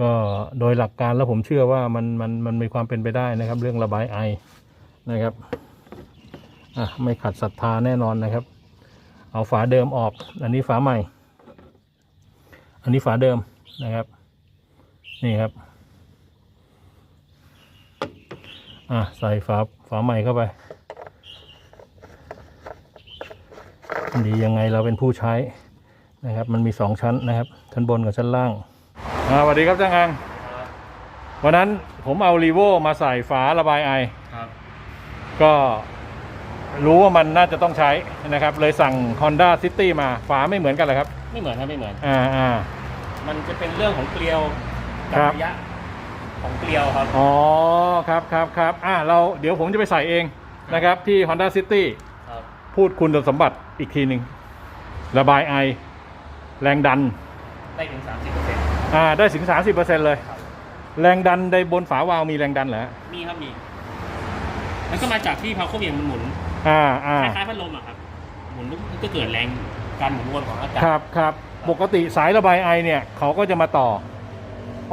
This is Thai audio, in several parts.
ก็โดยหลักการแล้วผมเชื่อว่ามันมันมันมีความเป็นไปได้นะครับ เรื่องระบายไอนะครับอะไม่ขัดศรัทธาแน่นอนนะครับ เอาฝาเดิมออก อันนี้ฝาใหม่ อันนี้ฝาเดิมนะครับ นี่ครับอะใส่ฝาฝาใหม่เข้าไปดียังไงเราเป็นผู้ใช้นะครับ มันมีสองชั้นนะครับ ชั้นบนกับชั้นล่าง สวัสดีครับจ้างอังวันนั้นผมเอารีโวมาใส่ฝาระบายไอครับก็รู้ว่ามันน่าจะต้องใช้นะครับ เลยสั่ง Honda City มาฝาไม่เหมือนกันเลยครับ ไม่เหมือนครับไม่เหมือน อ่าอ่ามันจะเป็นเรื่องของเกลียวกัครับระยะของเกลียวครับ อ๋อครับครับครับอ่าเราเดี๋ยวผมจะไปใส่เองนะครับ ที่ Honda City ครับพูดคุณสมบัติอีกทีหนึ่งระบายไอ แรงดัน ได้ถึง 30เป อร์เซ็นต์อ่าได้ถึง 30%เลย ครับ แรงดันในบนฝาวาล์วมีแรงดันเหรอฮะมีครับมี มันก็มาจากที่พาวโคเวียงมันหมุนอ่าอ่าคล้ายๆพัดลมอะครับ หมุนมันก็เกิดแรงการหมุนวนของอากาศครับครับปกติสายระบายไอเนี่ยเขาก็จะมาต่อ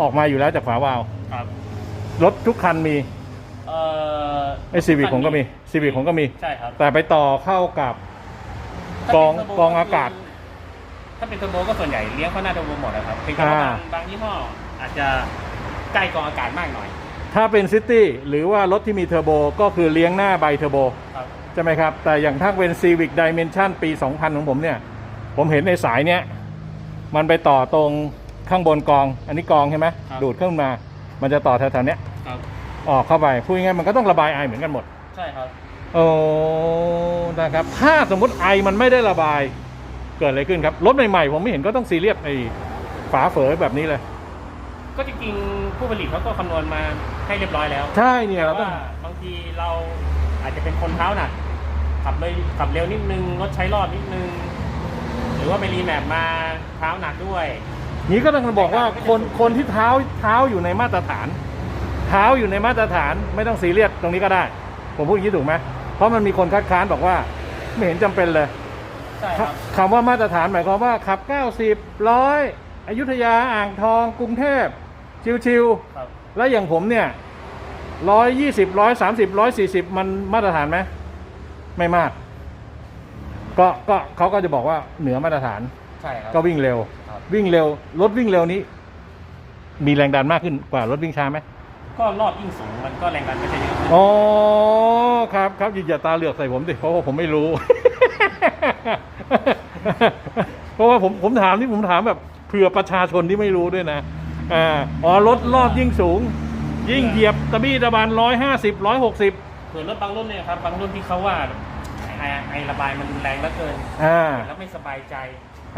ออกมาอยู่แล้วจากฝาวาล์วครับรถทุกคันมีเอ่อไอซีวิคผมก็มีซีวิคผมก็มี ใช่ครับแต่ไปต่อเข้ากับ กองถ้าเป็นเทร์โบกองอากาศ ถ้าเป็นเทอร์โบก็ส่วนใหญ่เลี้ยงเข้าหน้าเทอร์โบหมดนะครับเพียงแต่ว่าอ่า บางบางยี่ห้ออาจจะใกล้กองอากาศมากหน่อยถ้าเป็นซิตี้หรือว่ารถที่มีเทอร์โบก็คือเลี้ยงหน้าใบเทอร์โบครับ ใช่ไหมครับ แต่อย่างถ้าเป็น Civic Dimension ปี 2000 ของผมเนี่ย ผมเห็นในสายเนี้ยมันไปต่อตรงข้างบนกอง อันนี้กองใช่ไหมครับ ดูดขึ้นมา มันจะต่อแถวๆเนี้ยครับ ออกเข้าไปพูดง่ายๆมันก็ต้องระบายไอเหมือนกันหมด ใช่ครับ โอ้นะครับ ถ้าสมมุติไอมันไม่ได้ระบาย เกิดอะไรขึ้นครับ รถใหม่ๆ ผมไม่เห็นก็ต้องซีเรียสไอ้ฝาเฝอแบบนี้เลย ก็จริงๆผู้ผลิตเขาก็คำนวณมาให้เรียบร้อยแล้วใช่เนี่ยแต่เราต้อว่างบางทีเราอาจจะเป็นคนเท้าหนักขับเลยขับเร็วนิดนึงรถใช้รอบนิดนึง หรือว่าไปรีแมปมาเท้าหนักด้วย นี้ก็ต้องบอกว่าคนคนที่เท้าเท้าอยู่ในมาตรฐาน เท้าอยู่ในมาตรฐานไม่ต้องซีเรียสตรงนี้ก็ได้ ผมพูดอย่างนี้ถูกไหมเพราะมันมีคนคัดค้านบอกว่า ไม่เห็นจำเป็นเลย ใช่ครับคำว่ามาตรฐานหมายความว่าขับ 90ร้อยอยุธยาอ่างทอง กรุงเทพชิวครับๆ แล้วอย่างผมเนี่ยร้อยยี่สิบร้อยสามสิบร้อยสี่สิบมันมาตรฐานไหมไม่มาก ก็ก็เขาก็จะบอกว่าเหนือมาตรฐาน ใช่ครับ ก็วิ่งเร็ว ครับ วิ่งเร็ว รถวิ่งเร็วนี้ มีแรงดันมากขึ้นกว่ารถวิ่งช้าไหมก็รอบยิ่งสูงมันก็แรงดันก็จะเยอะขึ้นอ๋อครับครับอย่าตาเหลือกใส่ผมดิเพราะว่าผมไม่รู้ เพราะว่าผมผมถามที่ผมถามแบบเผื่อประชาชนที่ไม่รู้ด้วยนะอ่าอ๋อรถรอบยิ่งสูง ยิ่งเหยียบตะบี้ตะบันร้อยห้าสิบร้อยหกสิบส่วนรถบางรุ่นเนี่ยครับบางรุ่นที่เขาว่าไอไอระบายมันรุนแรงเหลือเกินอ่าแล้วไม่สบายใจ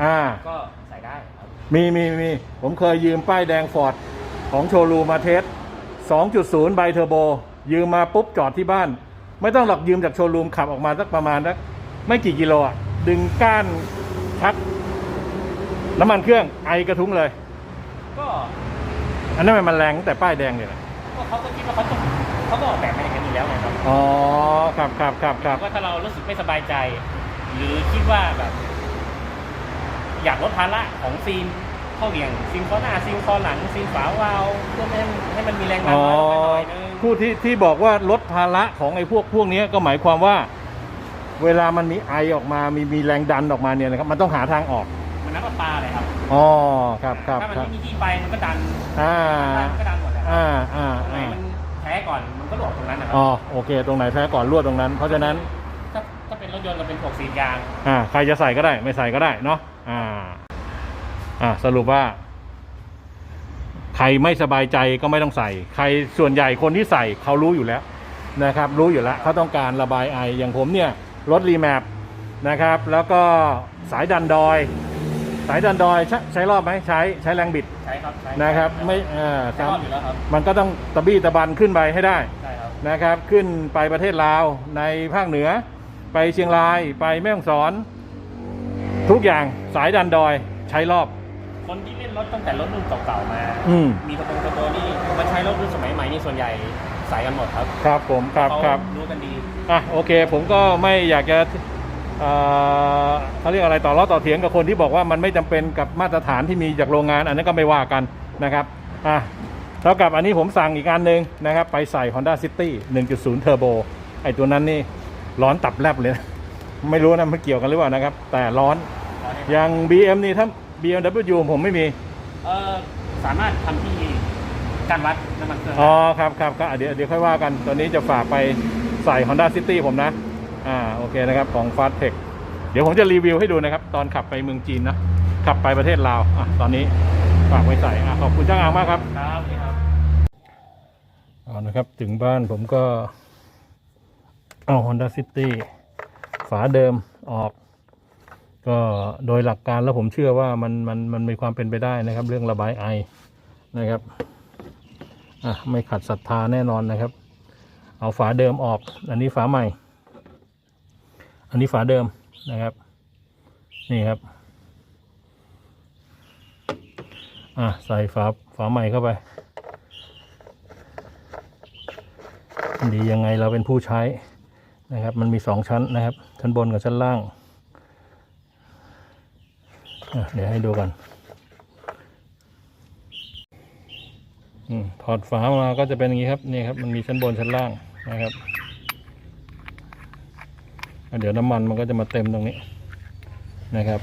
อ่าก็ใส่ได้ครับมีมีมีผมเคยยืมป้ายแดงฟอร์ดของโชว์รูมมาเทส2.0 ไบเทอร์โบ ยืมมาปุ๊บจอดที่บ้าน ไม่ต้องหรอกยืมจากโชว์รูมขับออกมาสักประมาณสักไม่กี่กิโลอะ ดึงก้านชัก น้ำมันเครื่องไอกระทุ้งเลย ก็อันนั้นมันแรงตั้งแต่ป้ายแดงเนี่ยแหละก็เขาก็คิดว่าเขาต้องเขาก็ออกแบบมาอย่างนั้นอยู่แล้วไงครับอ๋อครับครับครับครับว่าถ้าเรารู้สึกไม่สบายใจ หรือคิดว่าแบบ อยากลดภาระของฟิล์มเข้าเหวี่ยงฟิล์มข้อหน้าฟิล์มข้อหลังฟิล์มฝาวาล์วเพื่อไม่ให้ให้มันมีแรงดันอ๋อน้อยลงไปหน่อยนึง ผู้ที่ที่บอกว่าลดภาระของไอ้พวกพวกนี้ก็หมายความว่า เวลามันมีไอออกมามีมีแรงดันออกมาเนี่ยนะครับมันต้องหาทางออกมันน้ำประปาเลยครับอ๋อครับครับถ้ามันครับไม่มีที่ไปมันก็ดันอ่ามันก็ดันหมดแหล้วอ่าอ่าตรงไหนอ่ามันแพ้ก่อนมันก็หลบตรงนั้นนะครัอ๋อโอเค ตรงไหนแพ้ก่อนรั่วตรงนั้น เพราะฉะนั้นถ้าถ้าเป็นรถยนต์เราเป็นพวกสียางอ่าใครจะใส่ก็ได้ ไม่ใส่ก็ได้เนาะอ่าอ่าสรุปว่า ใครไม่สบายใจก็ไม่ต้องใส่ ใครส่วนใหญ่คนที่ใส่เขารู้อยู่แล้วนะครับ รู้อยู่แล้วเขาต้องการระบายไออย่างผมเนี่ย รถรีแมปนะครับ แล้วก็สายดันดอย สายดันดอยใช้ใช้รอบไหมใช้ใช้แรงบิดใช่ครับใช่นะครับไม่อ่าใช้รอบอยู่แล้วครับมันก็ต้องตะบี้ตะบันขึ้นไปให้ได้ใช่ครับนะครับ ขึ้นไปประเทศลาวในภาคเหนือ ไปเชียงรายไปแม่ฮ่องสอน ทุกอย่างสายดันดอยใช้รอบ คนที่เล่นรถตั้งแต่รถรุ่นเก่าๆมาอืมมีกระโปรงกระโปรงนี่มาใช้รถรุ่นสมัยใหม่นี่ส่วนใหญ่ใส่กันหมดครับ ครับผมครับเขาครับรู้กันดี อะโอเค ผมก็ไม่อยากจะเอ่อเขาเรียกอะไรต่อล้อต่อเถียงกับคนที่บอกว่ามันไม่จำเป็นกับมาตรฐานที่มีจากโรงงาน อันนั้นก็ไม่ว่ากันนะครับอะเท่ากับอันนี้ผมสั่งอีกอันหนึ่งนะครับ ไปใส่ Honda City 1.0 Turbo ไอตัวนั้นนี่ร้อนตับแลบเลยนะไม่รู้นะมันเกี่ยวกันหรือเปล่านะครับ แต่ร้อนอย่าง BM นี่ถ้า BMW ผมไม่มีเออสามารถทำที่การวัดน้ำมันเครื่องอ๋อครับครับก็เดี๋ยวเดี๋ยวค่อยว่ากันตอนนี้จะฝากไป ใส่ Honda City ผมนะ อ่าโอเคนะครับ ของ Fast Tech เดี๋ยวผมจะรีวิวให้ดูนะครับ ตอนขับไปเมืองจีนนะ ขับไปประเทศลาวอะตอนนี้ฝากไว้ใส่อะขอบคุณจ้างอางมากครับครับนี่ครับเอานะครับ ถึงบ้านผมก็ เอา Honda City ฝาเดิมออก ก็โดยหลักการแล้วผมเชื่อว่ามันมันมันมีความเป็นไปได้นะครับ เรื่องระบายไอนะครับอะไม่ขัดศรัทธาแน่นอนนะครับ เอาฝาเดิมออก อันนี้ฝาใหม่ อันนี้ฝาเดิมนะครับ นี่ครับ อะใส่ฝาฝาใหม่เข้าไป ดียังไงเราเป็นผู้ใช้นะครับ มันมีสองชั้นนะครับ ชั้นบนกับชั้นล่าง เดี๋ยวให้ดูกันอถอดฝามาก็จะเป็นอย่างนี้ครับ นี่ครับ มันมีชั้นบนชั้นล่าง นะครับเดี๋ยวน้ำมันมันก็จะมาเต็มตรงนี้นะครับ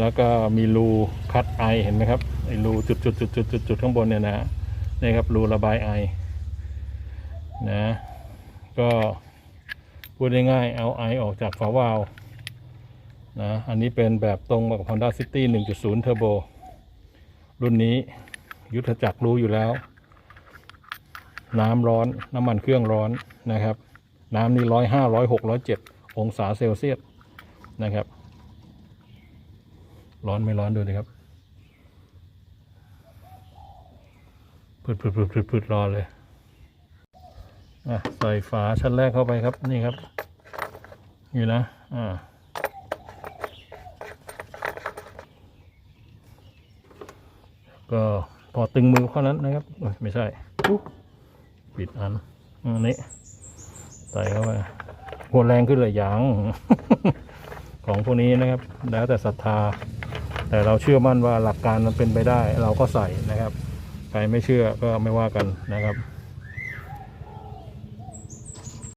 แล้วก็มีรูคัดไอเห็นไหมครับไอรูจุดจุดจุดจุดจุดจุดข้างบนเนี่ยนะนี่ครับรูระบายไอนะก็พูดง่ายๆเอาไอออกจากฝาวาล์วนะอันนี้เป็นแบบตรงกับ Honda City 1.0 Turbo รุ่นนี้ยุทธจักรรู้อยู่แล้ว น้ำร้อนน้ำมันเครื่องร้อนนะครับ น้ำนี่ร้อยห้าร้อยหกร้อยเจ็ดองศาเซลเซียสนะครับ ร้อนไม่ร้อนดูดิครับพืดพืดพืดพืดพืดรอเลยอะใส่ฝาชั้นแรกเข้าไปครับนี่ครับอยู่นะอ่าก็พอตึงมือเท่านั้นนะครับไม่ใช่ ปิดอันอันนี้ใส่เข้าไปหัวแรงขึ้นเลยยังของพวกนี้นะครับ แล้วแต่ศรัทธา แต่เราเชื่อมั่นว่าหลักการมันเป็นไปได้ เราก็ใส่นะครับ ใครไม่เชื่อก็ไม่ว่ากันนะครับ